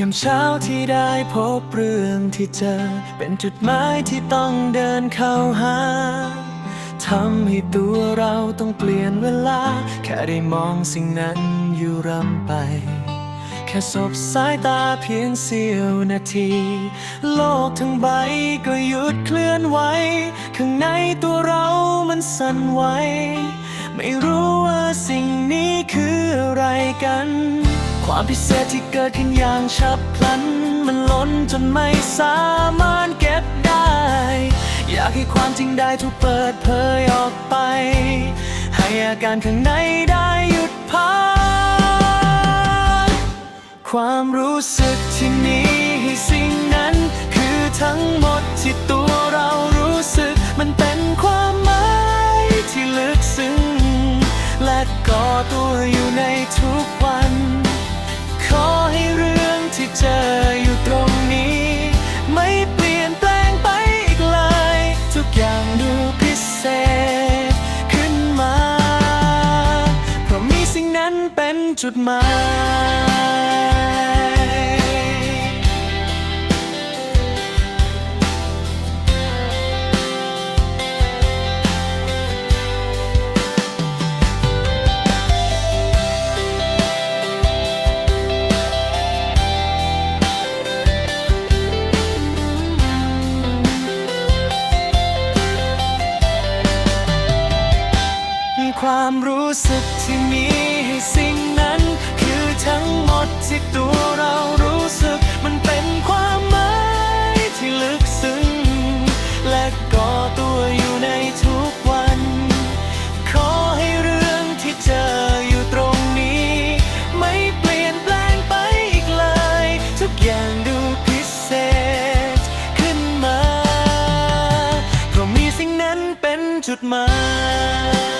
ยามเช้าที่ได้พบเรื่องที่เจอ เป็นจุดหมายที่ต้องเดินเข้าหาทำให้ตัวเราต้องเปลี่ยนเวลา แค่ได้มองสิ่งนั้นอยู่รำไป แค่สบสายตาเพียงเสี้ยวนาที โลกทั้งใบก็หยุดเคลื่อนไหว ข้างในตัวเรามันสั่นไหว ไม่รู้ว่าสิ่งนี้คืออะไรกัน ความพิเศษที่เกิดขึ้นอย่างฉับพลัน มันล้นจนไม่สามารถเก็บได้ อยากให้ความจริงได้ถูกเปิดเผยออกไป ให้อาการข้างในได้หยุดพักความรู้สึกที่มีให้สิ่งนั้น คือทั้งหมดที่ตัวเรารู้สึก มันเป็นความหมายที่ลึกซึ้งและก่อตัวอยู่ในทุก เป็นจุดหมายความรู้สึกที่มี สิ่งนั้น คือทั้งหมดที่ตัวเรารู้สึก มันเป็นความหมายที่ลึกซึ้ง และก่อตัวอยู่ในทุกวัน ขอให้เรื่องที่เจออยู่ตรงนี้ ไม่เปลี่ยนแปลงไปอีกเลย ทุกอย่างดูพิเศษขึ้นมาเพราะมีสิ่งนั้นเป็นจุดหมาย